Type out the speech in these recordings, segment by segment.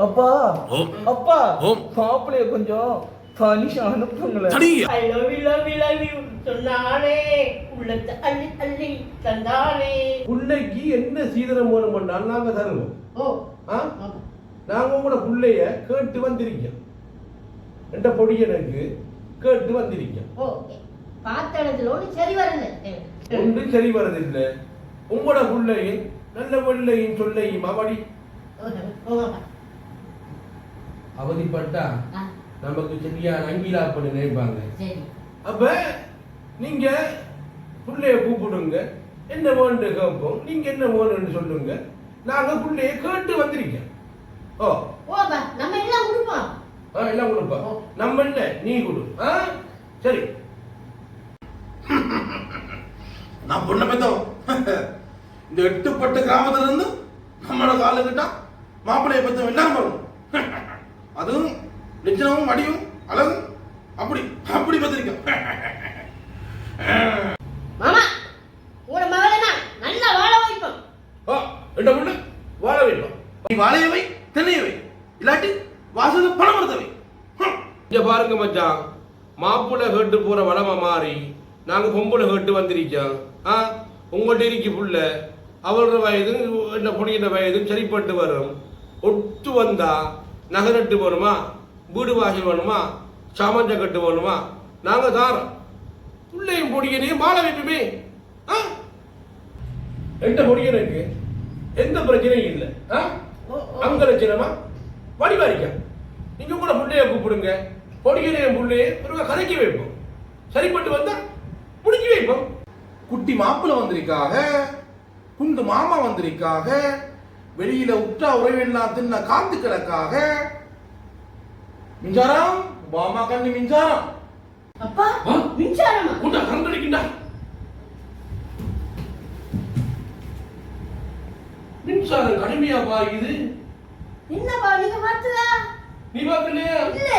அப்பா. அப்பா ஓம். மாப்பிளைய கொஞ்சம் தனிஷா அனுப்புங்களேன். தனியா I love you, love you, love you சொன்னானே உள்ளத்தை அள்ளி அள்ளி தந்தானே. பிள்ளைக்கு என்ன சீதனம் வேணுமென்றால் நாங்க தருவோம். ஓ ஆ? நாங்க உங்களோட பிள்ளைய கேட்டு வந்திருக்கோம். என்ற பொடியனுக்கு கேட்டு வந்திருக்கோம். ஓ பார்த்த இடத்துல ஒன்று சரி வரல. ஒன்று சரி வரதில்லை. உங்களோட பிள்ளையின் நல்ல பிள்ளையின் சொல்லையும் அவடி. அவதிப்பட்டா நமக்கு சரியான அங்கிலா பண்ணி நினைப்பாங்க. சரி. அப்ப நீங்க பிள்ளைய கூப்பிடுங்க. என்ன வேண்டு கேட்போம். நீங்க என்ன வேணும்னு சொல்லுங்க. நாங்க பிள்ளைய கேட்டு வந்திருக்கோம். ஓ. ஓப்பா நம்ம எல்லாம் கொடுப்போம். ஆ, எல்லாம் கொடுப்பா நம்ம என்ன? நீ கொடு. ஆ? சரி. நான் பொண்ணை பெத்தோம் இந்த எட்டுப்பட்ட கிராமத்துல இருந்து நம்மளோட காலுக்கிட்ட மாப்பிள்ளைய பெத்தோம் எல்லாம் வரும் அதுவும் லட்சணமும் அடியும் அழகும். அப்படி அப்படி பெற்றிருக்கோம் மாமா உங்களோட மகளை நல்லா வாழ வைப்போம். ஓ என்ன பொண்ணு வாழ வைப்போம். நீ வாழையவை தென்னையவை இல்லாட்டி வாசல பணம் வருத்தவை இங்க பாருங்க மச்சான் மாப்பிள்ளை கேட்டு போற வளமா மாறி நாங்க பொம்பளை கேட்டு வந்திருக்கோம். ஆ உங்கள்கிட்ட இருக்கு புள்ள. அவரோட வயது என்ன பொடியின வயதும் சரிப்பட்டு வரும். ஒட்டு வந்தா நகரட்டு வேணுமா வீடு வாசல் வேணுமா? சாமஞ்ச கட்டு வேணுமா? நாங்க தாரோம் பிள்ளையும் பொடியனையும் வாழ வைப்போமே ஆ? எந்த பொடியனுக்கு எந்த பிரச்சனையும் இல்லை. ஆ? அங்க லட்சணமா? வடிவாரிக்க. நீங்க கூட புள்ளைய கூப்பிடுங்க. பொடியனையும் புள்ளைய ஒரு கதைக்கு வைப்போம். சரிப்பட்டு வந்தா முடிஞ்சு வைப்போம். குட்டி மாப்பிள்ளை வந்திருக்காக குண்டு மாமா வந்திருக்காக வெளியில உற்றா உறவெல்லாம் தின்ன காத்து கிடக்காக மின்சாரம்? மாமா கண்ணு மின்சாரம். அப்பா? மின்சாரமா? கூட்டா கரண்டடிக்கிண்டா. மின்சாரம் கடுமையா பாயுது என்னப்பா நீங்க பார்த்ததா? நீ பார்க்கலையா? இல்ல.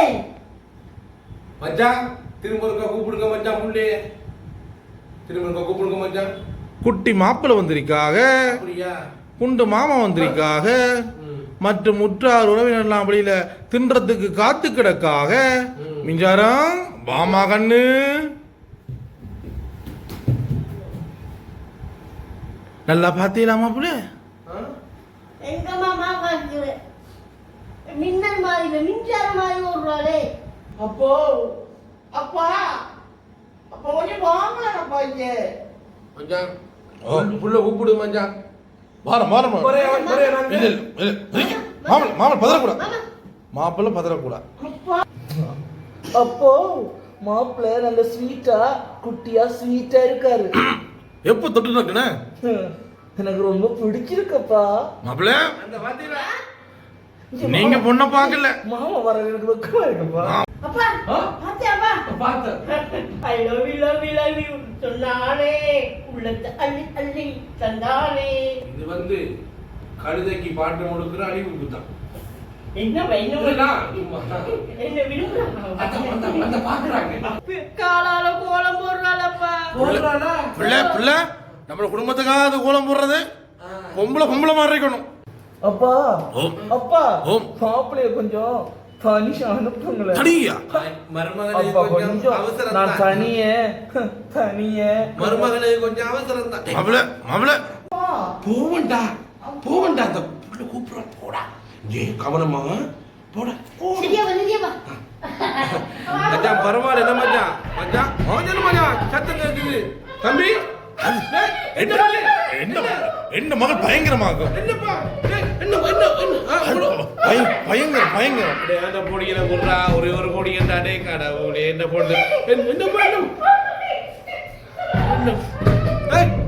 மச்சான் திரும்ப ஒருக்கா கூப்பிடுங்க மச்சான் புள்ளைய திரும்ப ஒருக்கா கூப்பிடுங்க மச்சான். குட்டி மாப்பிள்ளை வந்திருக்காக. அப்படியா? குண்டு மாமா வந்திருக்காக ம். மற்றும் உற்றார் உறவினர்லாம் வெளியில தின்றதுக்கு காத்து கிடக்காக. மின்சாரம் மாமா கண்ணு. நல்லா மாமா பார்க்கல மின்னல் மாதிரி இல்ல, மின்சாரம் மாதிரி ஓடுறாளே. அப்போ அப்பா அப்பா கொஞ்சம் இங்க. புள்ள கூப்பிடு மச்சான் வாரம் வாரம். மாப்பிள்ளை மாப்பிள்ளை பதறக்கூடாது. மாப்பிள்ளை பதறக்கூடாது. அப்போ. மாப்பிள்ளை நல்ல ஸ்வீட்டா குட்டியா ஸ்வீட்டா இருக்காரு. எப்போ தொட்டு நக்குன? எனக்கு ரொம்ப பிடிச்சிருக்கப்பா. மாப்பிள்ளை? அந்த இங்க நீங்க பொண்ணை பார்க்கல. மாமா வர எனக்கு வெக்கமா இருக்குப்பா. அப்பா ஆ? பாத்தியாப்பா பார்த்தேன் I love you love you love you சொன்னானே. உள்ளத்தை அள்ளி அள்ளி தந்தானே. இது வந்து கழுதைக்கு பாட்டு முடுக்கிற அழிவு தான் நம்ம குடும்பத்துக்காக அது கோலம் போடுறது? பொம்பளை பொம்பளை மாதிரி இருக்கணும். அப்பா. அப்பா. ஓம். மாப்பிளைய கொஞ்சம் தனிஷா அனுப்புங்களேன். தனியா? கொஞ்சம் நான் தான். தனியே தனியே. மருமகனுக்கு கொஞ்சம் அவசரம் தான் மாப்பிள்ளை மாப்பிள்ளை போவண்டா போவண்டா அந்த புள்ள கூப்பிடுற போடா. ஏ கவனமா போடா. சரியாப்பா சரியாப்பா மச்சான் பரவாயில்ல என்ன மச்சான்? மச்சான் மச்சான் மச்சான்? சத்தம் கேக்குது. தம்பி? என்ன என்ன? என்ன மகள் பயங்கரமாகும் என்னப்பா? பயங்கரம். அந்த பொடியில குடுறா ஒரே ஒரு பொடி என்ன டே கடவுளே என்ன போடுது? என்ன பண்ணும்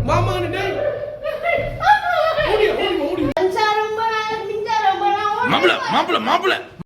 மாமா மாப்பிள்ளை மாப்பிள்ளை மாப்பிள்ளை.